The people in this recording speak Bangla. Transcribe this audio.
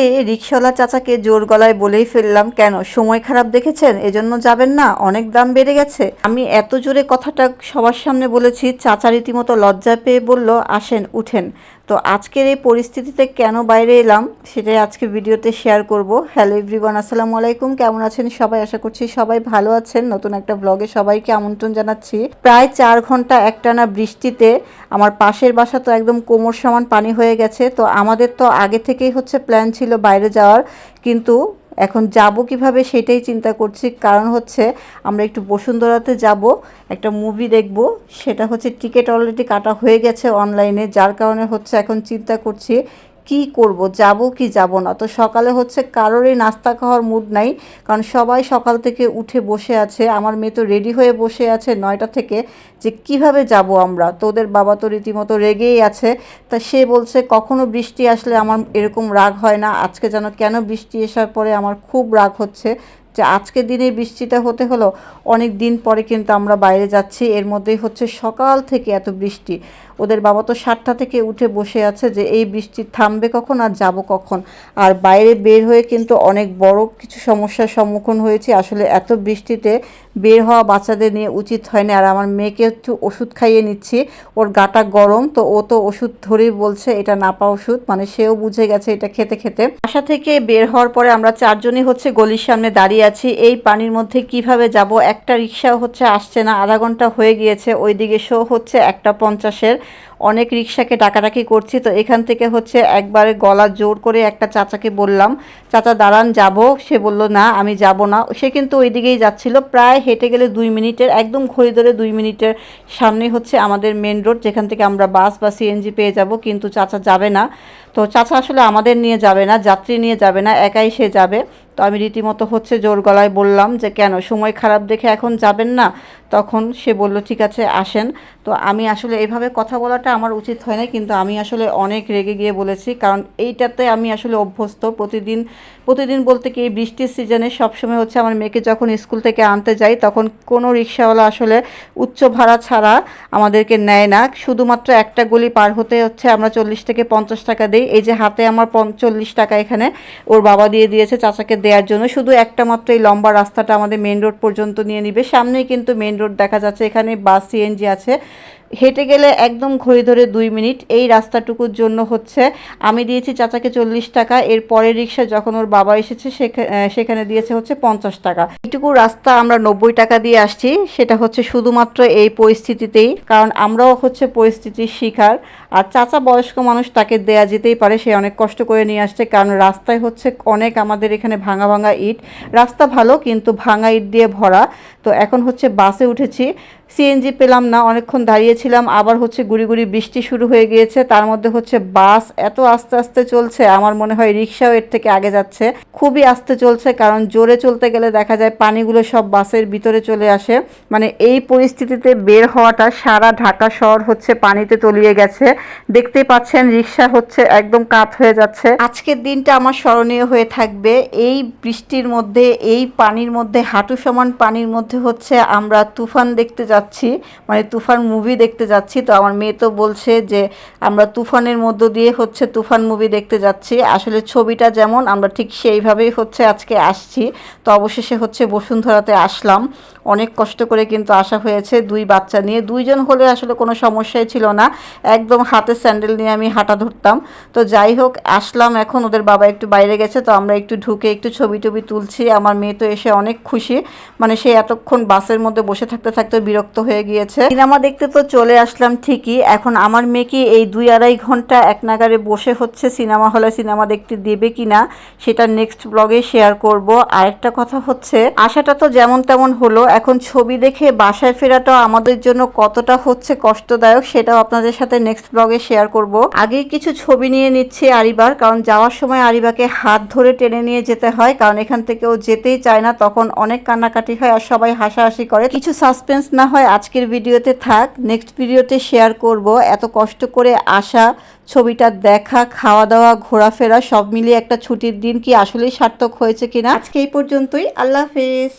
আজকে রিক্সাওয়ালা চাচাকে জোর গলায় বলেই ফেললাম, কেন? সময় খারাপ দেখেছেন? এজন্য যাবেন না? অনেক দাম বেড়ে গেছে। আমি এত জোরে কথাটা সবার সামনে বলেছি, চাচা রীতিমতো লজ্জা পেয়ে বলল, আসেন, উঠেন। তো আজকের এই পরিস্থিতিতে কেন বাইরে এলাম, সেটাই আজকে ভিডিওতে শেয়ার করব। হ্যালো এভরিওয়ান আসসালামু আলাইকুম, কেমন আছেন সবাই? আশা করছি সবাই ভালো আছেন। নতুন একটা ব্লগে সবাইকে আমন্ত্রণ জানাচ্ছি। প্রায় চার ঘণ্টা একটানা বৃষ্টিতে আমার পাশের বাসা তো একদম কোমর সমান পানি হয়ে গেছে, তো আমাদের তো আগে থেকেই হচ্ছে প্ল্যান ছিল বাইরে যাওয়ার। কিন্তু এখন যাব কীভাবে সেটাই চিন্তা করছি। কারণ হচ্ছে আমরা একটু বসুন্ধরাতে যাব, একটা মুভি দেখব, সেটা হচ্ছে টিকিট অলরেডি কাটা হয়ে গেছে অনলাইনে যার কারণে হচ্ছে এখন চিন্তা করছি কি করব, যাব কি যাব না? তো সকালে হচ্ছে কারোরই নাস্তা খাওয়ার মুড নাই, কারণ সবাই সকাল থেকে উঠে বসে আছে। আমার মেয়ে তো রেডি হয়ে বসে আছে নয়টা থেকে যে কীভাবে যাব আমরা? তোদের বাবা তো রীতিমতো রেগেই আছে। তা সে বলছে, কখনো বৃষ্টি আসলে আমার এরকম রাগ হয় না। আজকে যেন কেন বৃষ্টি আসার পরে আমার খুব রাগ হচ্ছে। যে আজকের দিনে বৃষ্টিটা হতে হলো, অনেক দিন পরে কিন্তু আমরা বাইরে যাচ্ছি। এর মধ্যেই হচ্ছে সকাল থেকে এত বৃষ্টি। ওদের বাবা তো সাতটা থেকে উঠে বসে আছে যে এই বৃষ্টি থামবে কখন আর যাব কখন? আর বাইরে বের হয়ে কিন্তু অনেক বড় কিছু সমস্যার সম্মুখীন হয়েছি। আসলে এত বৃষ্টিতে বের হওয়া বাচ্চাদের নিয়ে উচিত হয়নি আর আমার মেয়েকে একটু ওষুধ খাইয়ে নিচ্ছি। ওর গাটা গরম, তো ও তো ওষুধ ধরেই বলছে এটা নাপা ওষুধ। মানে সেও বুঝে গেছে এটা খেতে খেতে। বাসা থেকে বের হওয়ার পরে আমরা চারজনই হচ্ছে গলির সামনে দাঁড়িয়ে আছি। এই পানির মধ্যে কীভাবে যাব? একটা রিক্সাও হচ্ছে আসছে না। আধা ঘণ্টা হয়ে গিয়েছে। ওইদিকে শো হচ্ছে একটা পঞ্চাশের। অনেক রিক্সাকে ডাকাডাকি করছি, তো এখান থেকে হচ্ছে একবারে গলা জোর করে একটা চাচাকে বললাম, চাচা দাঁড়ান, যাব। সে বলল, না, আমি যাব না। সে কিন্তু ওই দিকেই যাচ্ছিল, প্রায় হেঁটে গেলে দুই মিনিটের, একদম ঘড়ি ধরে দুই মিনিটের সামনে হচ্ছে আমাদের মেন রোড যেখান থেকে আমরা বাস বা সিএনজি পেয়ে যাব, কিন্তু চাচা যাবে না। তো চাচা আসলে আমাদের নিয়ে যাবে না, যাত্রী নিয়ে যাবে না, একাই সে যাবে। তো আমি রীতিমতো হচ্ছে জোর গলায় বললাম যে, কেন? সময় খারাপ দেখে এখন যাবেন না? তখন সে বলল, ঠিক আছে, আসেন। তো আমি আসলে এভাবে কথা বলাটা আমার উচিত হয় না কিন্তু আমি আসলে অনেক রেগে গিয়ে বলেছি, কারণ এইটাতে আমি আসলে অভ্যস্ত। প্রতিদিন প্রতিদিন বলতে কি এই বৃষ্টির সিজনে সবসময় হচ্ছে আমার মেয়েকে যখন স্কুল থেকে আনতে যাই, তখন কোনো রিক্সাওয়ালা আসলে উচ্চ ভাড়া ছাড়া আমাদেরকে নেয় না। শুধুমাত্র একটা গলি পার হতে হচ্ছে আমরা চল্লিশ থেকে পঞ্চাশ টাকা দিই। এই যে হাতে আমার পঞ্চল্লিশ টাকা এখানে ওর বাবা দিয়ে দিয়েছে, চাচাকে দেওয়ার জন্য। শুধু একটা মাত্র এই লম্বা রাস্তাটা আমাদের মেন রোড পর্যন্ত নিয়ে নিবে। সামনেই কিন্তু মেন রোড দেখা যাচ্ছে। এখানে বাস সিএনজি আছে। হেঁটে গেলে একদম ঘড়ি ধরে দুই মিনিট। এই রাস্তাটুকুর জন্য হচ্ছে, আমি দিয়েছি চাচাকে চল্লিশ টাকা, এর পরের রিক্সা যখন ওর বাবা এসেছে সেখানে দিয়েছে হচ্ছে পঞ্চাশ টাকা। এইটুকু রাস্তা আমরা নব্বই টাকা দিয়ে আসছি, সেটা হচ্ছে শুধুমাত্র এই পরিস্থিতিতেই, কারণ আমরাও হচ্ছে পরিস্থিতির শিকার। আর চাচা বয়স্ক মানুষ তাকে দেয়া যেতেই পারে, সে অনেক কষ্ট করে নিয়ে আসছে, কারণ রাস্তায় হচ্ছে অনেক আমাদের এখানে ভাঙা ভাঙা ইট। রাস্তা ভালো, কিন্তু ভাঙা ইট দিয়ে ভরা। তো এখন হচ্ছে বাসে উঠেছি সিএনজি পেলাম না, অনেকক্ষণ দাঁড়িয়েছিলাম আবার হচ্ছে গুড়ি গুড়ি বৃষ্টি শুরু হয়ে গিয়েছে, তার মধ্যে হচ্ছে বাস এত আস্তে আস্তে চলছে, আমার মনে হয় রিক্সাও এর থেকে আগে যাচ্ছে, খুবই আস্তে চলছে, কারণ জোরে চলতে গেলে দেখা যায় পানিগুলো সব বাসের ভিতরে চলে আসে মানে এই পরিস্থিতিতে বের হওয়াটা সারা ঢাকা শহর হচ্ছে পানিতে তলিয়ে গেছে দেখতে পাচ্ছেন রিক্সা হচ্ছে একদম কাত হয়ে যাচ্ছে। আজকের দিনটা আমার স্মরণীয় হয়ে থাকবে, এই বৃষ্টির মধ্যে, এই পানির মধ্যে, হাঁটু সমান পানির মধ্যে হচ্ছে আমরা তুফান দেখতে যাচ্ছি। যাচ্ছি মানে তুফান মুভি দেখতে যাচ্ছি। তো আমার মেয়ে তো বলছে যে, আমরা তুফানের মধ্য দিয়ে হচ্ছে তুফান মুভি দেখতে যাচ্ছি। আসলে ছবিটা যেমন, আমরা ঠিক সেইভাবেই হচ্ছে আজকে আসছি। তো অবশেষে হচ্ছে বসুন্ধরাতে আসলাম। অনেক কষ্ট করে কিন্তু আসা হয়েছে, দুই বাচ্চা নিয়ে। দুইজন হলে আসলে কোনো সমস্যাই ছিল না। একদম হাতে স্যান্ডেল নিয়ে আমি হাঁটা ধরতাম। তো যাই হোক, আসলাম এখন। ওদের বাবা একটু বাইরে গেছে, তো আমরা একটু ঢুকে একটু ছবি টবি তুলছি। আমার মেয়ে তো এসে অনেক খুশি। মানে সে এতক্ষণ বাসের মধ্যে বসে থাকতে থাকতে বিরক্ত হয়ে গিয়েছে। সিনেমা দেখতে তো চলে আসলাম ঠিকই, এখন আমার মেয়েকে এই দুই আড়াই ঘণ্টা এক নাগারে বসে হচ্ছে সিনেমা হলে সিনেমা দেখতে দেবে কিনা, সেটা নেক্সট ব্লগে শেয়ার করব। আরেকটা কথা হচ্ছে, আশাটা তো যেমন তেমন হলো, এখন ছবি দেখে বাসায় ফেরাটাও আমাদের জন্য কতটা হচ্ছে কষ্টদায়ক, সেটাও আপনাদের সাথে নেক্সট ব্লগে শেয়ার করব। আগে কিছু ছবি নিয়ে নিচ্ছে আরিবার, কারণ যাওয়ার সময় আরিবাকে হাত ধরে টেনে নিয়ে যেতে হয়, কারণ এখান থেকে ও যেতেই চায় না, তখন অনেক কান্নাকাটি হয় আর সবাই হাসাহাসি করে। কিছু সাসপেন্স না হয় আজকের ভিডিওতে থাক। নেক্সট ভিডিওতে শেয়ার করব এত কষ্ট করে আসা, ছবিটা দেখা খাওয়া দাওয়া ঘোরাফেরা সব মিলিয়ে একটা ছুটির দিন কি আসলেই সার্থক হয়েছে কিনা। আজকে এই পর্যন্তই। আল্লাহ হাফেজ।